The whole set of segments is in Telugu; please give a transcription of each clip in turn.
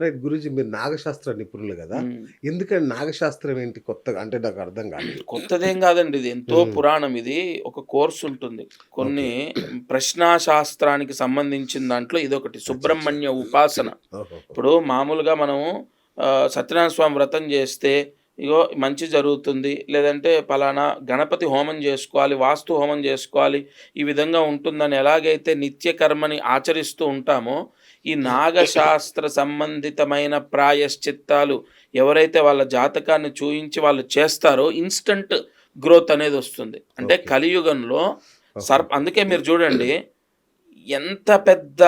రైట్ గురుజీ మీరు నాగశాస్త్ర నిపుణులు కదా. ఎందుకని నాగశాస్త్రం ఏంటి కొత్తగా? అంటే నాకు అర్థం కాలేదు. కొత్తదేం కాదండి ఇది. ఎంతో. పురాణం. ఇది ఒక కోర్సు ఉంటుంది. కొన్ని ప్రశ్నా శాస్త్రానికి సంబంధించిన దాంట్లో ఇదొకటి. సుబ్రహ్మణ్య ఉపాసన. ఇప్పుడు మామూలుగా మనము సత్యనారాయణ స్వామి వ్రతం చేస్తే ఇగో మంచి జరుగుతుంది. లేదంటే పలానా గణపతి హోమం చేసుకోవాలి వాస్తు హోమం చేసుకోవాలి ఈ విధంగా ఉంటుందని ఎలాగైతే నిత్య కర్మని ఆచరిస్తూ ఉంటామో ఈ నాగశాస్త్ర సంబంధితమైన ప్రాయశ్చిత్తాలు ఎవరైతే వాళ్ళ జాతకాన్ని చూయించి వాళ్ళు చేస్తారో ఇన్స్టంట్ గ్రోత్ అనేది వస్తుంది. అంటే. కలియుగంలో సర్ప అందుకే మీరు చూడండి ఎంత పెద్ద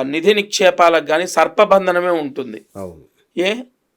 నిధి నిక్షేపాలకు కానీ సర్పబంధనమే ఉంటుంది. ఏ?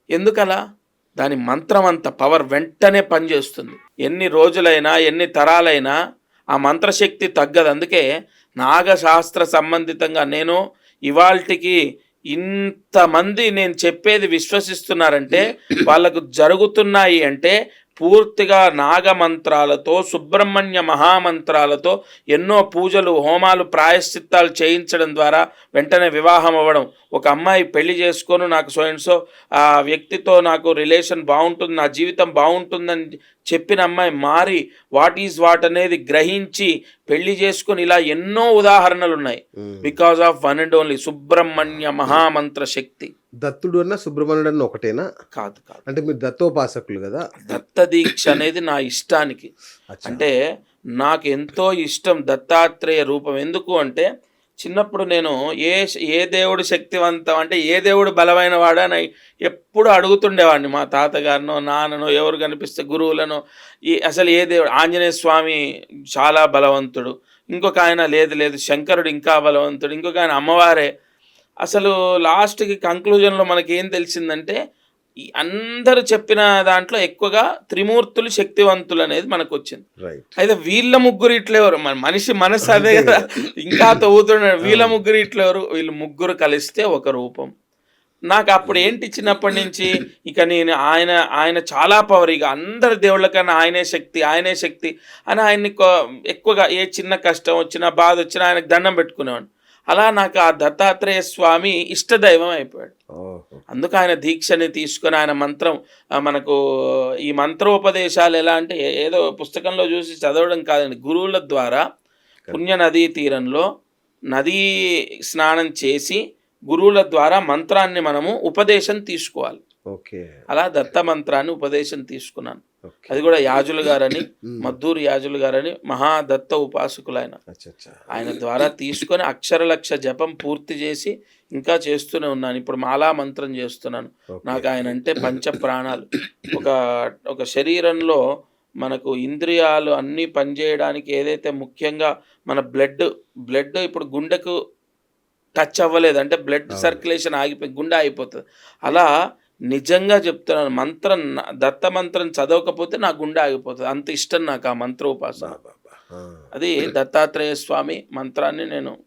ఎందుకలా? దాని మంత్రం అంత పవర్ వెంటనే పనిచేస్తుంది. ఎన్ని రోజులైనా ఎన్ని తరాలైనా ఆ మంత్రశక్తి తగ్గదు. అందుకే నాగశాస్త్ర సంబంధితంగా నేను ఇవాల్టికి ఇంతమంది నేను చెప్పేది విశ్వసిస్తున్నారంటే వాళ్ళకు జరుగుతున్నాయి అంటే పూర్తిగా నాగమంత్రాలతో సుబ్రహ్మణ్య మహామంత్రాలతో ఎన్నో పూజలు హోమాలు ప్రాయశ్చిత్తాలు చేయించడం ద్వారా వెంటనే వివాహం అవ్వడం. ఒక అమ్మాయి పెళ్ళి చేసుకొని నాకు సో ఆ వ్యక్తితో నాకు రిలేషన్ బాగుంటుంది నా జీవితం బాగుంటుందని చెప్పిన అమ్మాయి మారి వాట్ ఈజ్ వాట్ అనేది గ్రహించి పెళ్ళి చేసుకొని ఇలా ఎన్నో ఉదాహరణలు ఉన్నాయి. Because of one and only Subrahmanya మహామంత్ర శక్తి. దత్తుడు అన్న సుబ్రహ్మణ్యుడు అన్న ఒకటేనా? కాదు కాదు. అంటే మీరు దత్తోపాసకులు కదా? దత్త దీక్ష అనేది నా ఇష్టానికి. అంటే నాకు ఎంతో ఇష్టం దత్తాత్రేయ రూపం. ఎందుకు అంటే చిన్నప్పుడు నేను ఏ ఏ దేవుడు శక్తివంతం అంటే ఏ దేవుడు బలమైన వాడని ఎప్పుడు అడుగుతుండేవాడిని మా తాతగారినో నాన్ననో ఎవరు కనిపిస్తే గురువులను. ఈ అసలు ఏ దేవుడు ఆంజనేయ స్వామి చాలా బలవంతుడు. ఇంకొక ఆయన లేదు లేదు శంకరుడు ఇంకా బలవంతుడు. ఇంకొక ఆయన అమ్మవారే. అసలు లాస్ట్కి కంక్లూజన్లో మనకి ఏం తెలిసిందంటే ఈ అందరూ చెప్పిన దాంట్లో ఎక్కువగా త్రిమూర్తులు శక్తివంతులు అనేది మనకు వచ్చింది రైట్ అయితే వీళ్ళ ముగ్గురు ఇట్లెవరు మన మనిషి మనసు అదే కదా. ఇంకా తవ్వుతున్నాడు. వీళ్ళ ముగ్గురు ఇట్లెవరు వీళ్ళు ముగ్గురు కలిస్తే ఒక రూపం. నాకు అప్పుడు ఏంటి చిన్నప్పటి నుంచి? ఇక నేను ఆయన ఆయన చాలా పవర్ ఇక అందరి దేవుళ్ళ కన్నా ఆయనే శక్తి ఆయనే శక్తి అని ఆయన్ని ఎక్కువగా ఏ చిన్న కష్టం వచ్చినా బాధ వచ్చినా ఆయనకు దండం పెట్టుకునేవాడిని. అలా నాకు ఆ దత్తాత్రేయ స్వామి ఇష్టదైవం అయిపోయాడు. అందుకు ఆయన దీక్షని తీసుకొని ఆయన మంత్రం మనకు ఈ మంత్రోపదేశాలు ఎలా అంటే ఏదో పుస్తకంలో చూసి చదవడం కాదండి. గురువుల ద్వారా పుణ్య నదీ తీరంలో నదీ స్నానం చేసి గురువుల ద్వారా మంత్రాన్ని మనము ఉపదేశం తీసుకోవాలి. ఓకే. అలా దత్త మంత్రాన్ని ఉపదేశం తీసుకున్నాను. అది కూడా యాజులు గారని. మద్దూరు యాజులు గారని మహాదత్త ఉపాసకులు ఆయన ఆయన ద్వారా తీసుకొని అక్షర లక్ష జపం పూర్తి చేసి ఇంకా చేస్తూనే ఉన్నాను. ఇప్పుడు మాలా మంత్రం చేస్తున్నాను. నాకు ఆయన అంటే పంచ ప్రాణాలు. ఒక ఒక శరీరంలో మనకు ఇంద్రియాలు అన్నీ పనిచేయడానికి ఏదైతే ముఖ్యంగా మన బ్లడ్ బ్లడ్ ఇప్పుడు గుండెకు టచ్ అవ్వలేదు. అంటే బ్లడ్. సర్క్యులేషన్ ఆగిపోయి గుండె అయిపోతుంది అలా నిజంగా చెప్తున్నాను మంత్రం దత్త మంత్రం చదవకపోతే నా గుండె ఆగిపోతుంది. అంత ఇష్టం నాకు ఆ మంత్రోపాసన. అది దత్తాత్రేయ స్వామి మంత్రాన్ని నేను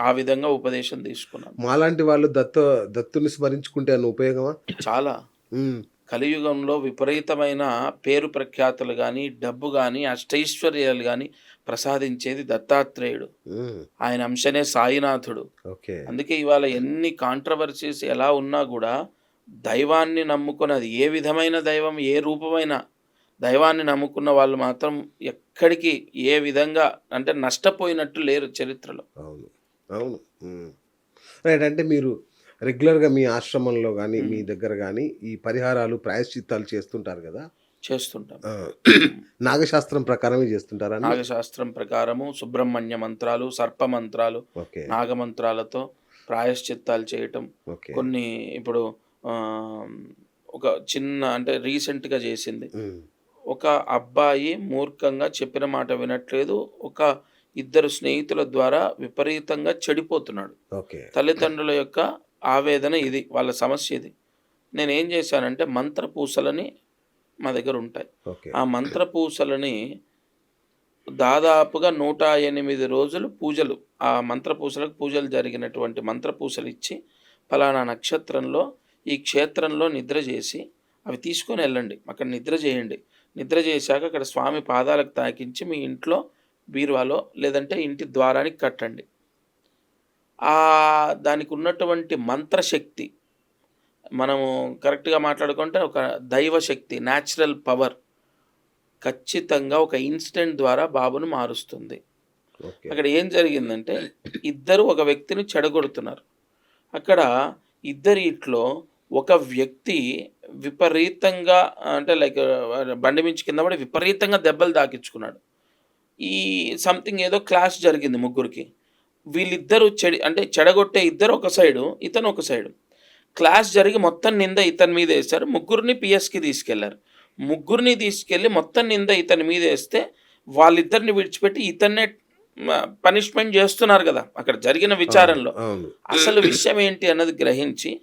ఆ విధంగా ఉపదేశం తీసుకున్నాను. మాలాంటి వాళ్ళు దత్త దత్తుని స్మరించుకుంటే అన్న ఉపయోగమా? చాలా. కలియుగంలో విపరీతమైన పేరు ప్రఖ్యాతులు కానీ డబ్బు కానీ అష్టైశ్వర్యాలు కానీ ప్రసాదించేది దత్తాత్రేయుడు. ఆయన అంశనే సాయినాథుడు. ఓకే. అందుకే ఇవాళ ఎన్ని కాంట్రవర్సీస్ ఎలా ఉన్నా కూడా దైవాన్ని నమ్ముకుని అది ఏ విధమైన దైవం ఏ రూపమైన దైవాన్ని నమ్ముకున్న వాళ్ళు మాత్రం ఎక్కడికి ఏ విధంగా అంటే నష్టపోయినట్టు లేరు చరిత్రలో. అవును. అవును. రైట్. అంటే మీరు రెగ్యులర్గా మీ ఆశ్రమంలో కానీ మీ దగ్గర కానీ ఈ పరిహారాలు ప్రాయశ్చిత్తాలు చేస్తుంటారు కదా? చేస్తుంటాం. నాగశాస్త్రం ప్రకారమే చేస్తుంటారా? నాగశాస్త్రం ప్రకారము సుబ్రహ్మణ్య మంత్రాలు సర్ప మంత్రాలు నాగమంత్రాలతో ప్రాయశ్చిత్తాలు చేయటం. కొన్ని ఇప్పుడు ఒక చిన్న అంటే రీసెంట్గా చేసింది. ఒక అబ్బాయి మూర్ఖంగా చెప్పిన మాట వినట్లేదు. ఒక ఇద్దరు స్నేహితుల ద్వారా విపరీతంగా చెడిపోతున్నాడు. ఓకే. తల్లిదండ్రుల యొక్క ఆవేదన ఇది వాళ్ళ సమస్య ఇది. నేను ఏం చేశానంటే మంత్రపూసలని మా దగ్గర ఉంటాయి. ఆ మంత్రపూసలని దాదాపుగా నూట ఎనిమిది రోజులు పూజలు ఆ మంత్రపూసలకు పూజలు జరిగినటువంటి మంత్రపూసలు ఇచ్చి ఫలానా నక్షత్రంలో ఈ క్షేత్రంలో నిద్ర చేసి అవి తీసుకొని వెళ్ళండి. అక్కడ నిద్ర చేయండి. నిద్ర చేశాక అక్కడ స్వామి పాదాలకు తాకించి మీ ఇంట్లో బీరువాలో లేదంటే ఇంటి ద్వారానికి కట్టండి. ఆ దానికి ఉన్నటువంటి మంత్రశక్తి మనము కరెక్ట్గా మాట్లాడుకుంటే ఒక దైవ శక్తి న్యాచురల్ పవర్ ఖచ్చితంగా ఒక ఇన్సిడెంట్ ద్వారా బాబును మారుస్తుంది. అక్కడ ఏం జరిగిందంటే ఇద్దరు ఒక వ్యక్తిని చెడగొడుతున్నారు. అక్కడ ఇద్దరి ఇట్లో ఒక వ్యక్తి విపరీతంగా అంటే లైక్ బండి మించి కింద పడి విపరీతంగా దెబ్బలు తాకించుకున్నాడు. ఈ సంథింగ్ ఏదో క్లాష్ జరిగింది ముగ్గురికి. వీళ్ళిద్దరు చెడి అంటే చెడగొట్టే ఇద్దరు ఒక సైడు ఇతను ఒక సైడు. క్లాష్ జరిగి మొత్తం నింద ఇతని మీద వేశారు. ముగ్గురిని పిఎస్కి తీసుకెళ్ళారు. ముగ్గురిని తీసుకెళ్ళి మొత్తం నింద ఇతని మీద వేస్తే వాళ్ళిద్దరిని విడిచిపెట్టి ఇతన్నే పనిష్మెంట్ చేస్తున్నారు కదా అక్కడ జరిగిన విచారంలో అవును. అసలు విషయం ఏంటి అన్నది గ్రహించి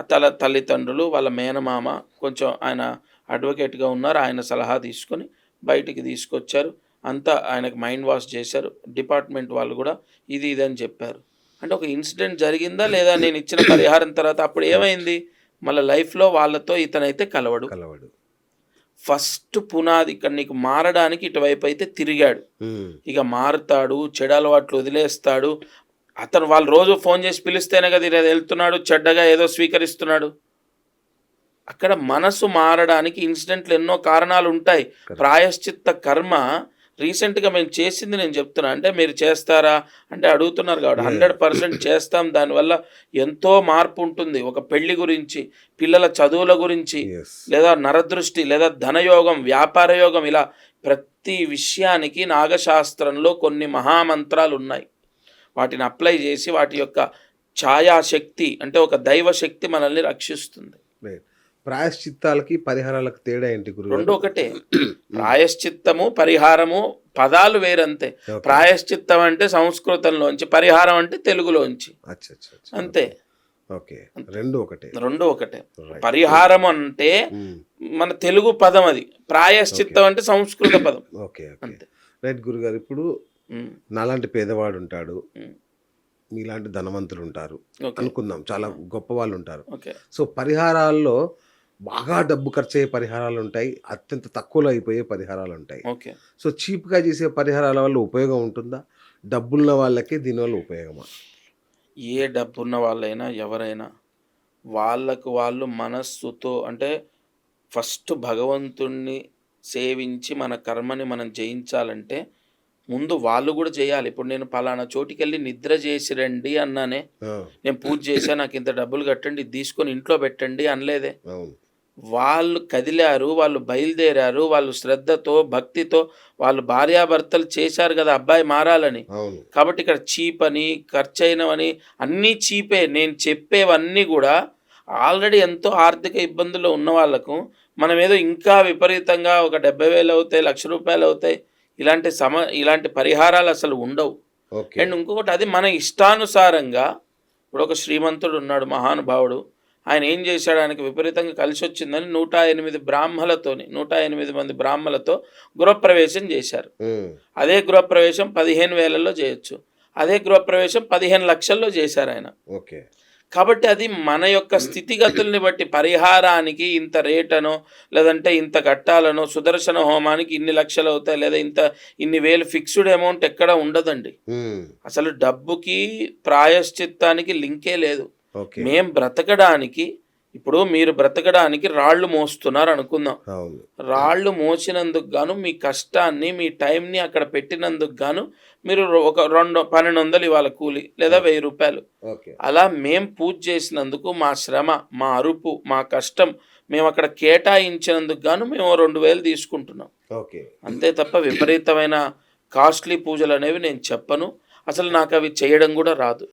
తల తల్లిదండ్రులు వాళ్ళ మేనమామ కొంచెం ఆయన అడ్వకేట్గా ఉన్నారు. ఆయన సలహా తీసుకొని బయటికి తీసుకొచ్చారు. అంతా ఆయనకు మైండ్ వాష్ చేశారు. డిపార్ట్మెంట్ వాళ్ళు కూడా ఇది ఇది అని చెప్పారు. అంటే ఒక ఇన్సిడెంట్ జరిగిందా లేదా నేను ఇచ్చిన పరిహారం తర్వాత అప్పుడు ఏమైంది? మళ్ళీ లైఫ్లో వాళ్ళతో ఇతనైతే కలవడు. కలవాడు. ఫస్ట్ పునాది ఇక్కడ నీకు మారడానికి ఇటువైపు అయితే తిరిగాడు. ఇక మారుతాడు చెడు అలవాట్లు వదిలేస్తాడు. అతను వాళ్ళు రోజు ఫోన్ చేసి పిలిస్తేనే కదా వెళ్తున్నాడు చెడ్డగా ఏదో స్వీకరిస్తున్నాడు. అక్కడ మనసు మారడానికి ఇన్సిడెంట్లు ఎన్నో కారణాలు ఉంటాయి. ప్రాయశ్చిత్త కర్మ రీసెంట్గా మేము చేసింది నేను చెప్తున్నా. అంటే మీరు చేస్తారా? అంటే అడుగుతున్నారు కాబట్టి హండ్రెడ్ పర్సెంట్ చేస్తాం. దానివల్ల ఎంతో మార్పు ఉంటుంది. ఒక పెళ్ళి గురించి పిల్లల చదువుల గురించి. లేదా నరదృష్టి లేదా ధనయోగం వ్యాపార యోగం ఇలా ప్రతి విషయానికి నాగశాస్త్రంలో కొన్ని మహామంత్రాలు ఉన్నాయి వాటిని అప్లై చేసి వాటి యొక్క ఛాయాశక్తి అంటే ఒక దైవ శక్తి మనల్ని రక్షిస్తుంది. ప్రాయశ్చిత్తాలకి పరిహారాలకు తేడా ఏంటి గురువు రెండు ఒకటే. ప్రాయశ్చిత్తము పరిహారము పదాలు వేరంతే. ప్రాయశ్చిత్తం అంటే సంస్కృతంలోంచి పరిహారం అంటే తెలుగులోంచి. అంతే. ఓకే రెండు ఒకటే. రెండు ఒకటే. పరిహారం అంటే ఉమ్. మన తెలుగు పదం అది. ప్రాయశ్చిత్తం అంటే సంస్కృత పదం. ఓకే అంతే. రైట్ గురుగారు ఇప్పుడు నాలాంటి పేదవాడు ఉంటాడు. మీలాంటి ధనవంతులు ఉంటారు అనుకుందాం. చాలా గొప్ప వాళ్ళు ఉంటారు ఓకే. సో పరిహారాల్లో బాగా డబ్బు ఖర్చు అయ్యే పరిహారాలు ఉంటాయి అత్యంత తక్కువలో అయిపోయే పరిహారాలు ఉంటాయి ఓకే. సో చీప్గా చేసే పరిహారాల వల్ల ఉపయోగం ఉంటుందా? డబ్బున్న వాళ్ళకి దీనివల్ల ఉపయోగమా? ఏ డబ్బున్న వాళ్ళైనా ఎవరైనా వాళ్ళకు వాళ్ళు మనస్సుతో అంటే ఫస్ట్ భగవంతుణ్ణి సేవించి మన కర్మని మనం జయించాలంటే ముందు వాళ్ళు కూడా చేయాలి. ఇప్పుడు నేను పలానా చోటికి వెళ్ళి నిద్ర చేసి రండి అన్నానే నేను పూజ చేశా నాకు ఇంత డబ్బులు కట్టండి ఇది తీసుకొని ఇంట్లో పెట్టండి అనలేదే. వాళ్ళు కదిలారు వాళ్ళు బయలుదేరారు వాళ్ళు శ్రద్ధతో భక్తితో వాళ్ళు భార్యాభర్తలు చేశారు కదా అబ్బాయి మారాలని. కాబట్టి ఇక్కడ చీప్ అని ఖర్చు అయినవని అన్నీ చీపే. నేను చెప్పేవన్నీ కూడా ఆల్రెడీ ఎంతో ఆర్థిక ఇబ్బందుల్లో ఉన్న వాళ్ళకు మనం ఏదో ఇంకా విపరీతంగా ఒక డెబ్బై వేలు అవుతాయి లక్ష రూపాయలు అవుతాయి ఇలాంటి సమ ఇలాంటి పరిహారాలు అసలు ఉండవు. అండ్ ఇంకొకటి అది మన ఇష్టానుసారంగా ఇప్పుడు ఒక శ్రీమంతుడు ఉన్నాడు మహానుభావుడు. ఆయన ఏం చేశాడు? ఆయనకి విపరీతంగా కలిసి వచ్చిందని నూట ఎనిమిది బ్రాహ్మలతోని నూట ఎనిమిది మంది బ్రాహ్మలతో గృహప్రవేశం చేశారు. అదే గృహప్రవేశం పదిహేను వేలలో చేయొచ్చు. అదే గృహప్రవేశం పదిహేను లక్షల్లో చేశారు ఆయన. ఓకే. కాబట్టి అది మన యొక్క స్థితిగతుల్ని బట్టి పరిహారానికి ఇంత రేటనో లేదంటే ఇంత కట్టాలనో సుదర్శన హోమానికి ఇన్ని లక్షలు అవుతాయి లేదా ఇంత ఇన్ని వేలు ఫిక్స్డ్ అమౌంట్ ఎక్కడ ఉండదండి. అసలు డబ్బుకి ప్రాయశ్చిత్తానికి లింకే లేదు. మేం బ్రతకడానికి ఇప్పుడు మీరు బ్రతకడానికి రాళ్ళు మోస్తున్నారు అనుకుందాం. రాళ్ళు మోసినందుకు గాను మీ కష్టాన్ని మీ టైంని అక్కడ పెట్టినందుకు గాను మీరు ఒక రెండు పన్నెండు వందలు ఇవాళ కూలి లేదా వెయ్యి రూపాయలు. అలా మేం పూజ చేసినందుకు మా శ్రమ మా అరుపు మా కష్టం మేము అక్కడ కేటాయించినందుకు గాను మేము రెండు వేలు తీసుకుంటున్నాం. ఓకే. అంతే తప్ప విపరీతమైన కాస్ట్లీ పూజలు అనేవి నేను చెప్పను. అసలు నాకు అవి చేయడం కూడా రాదు.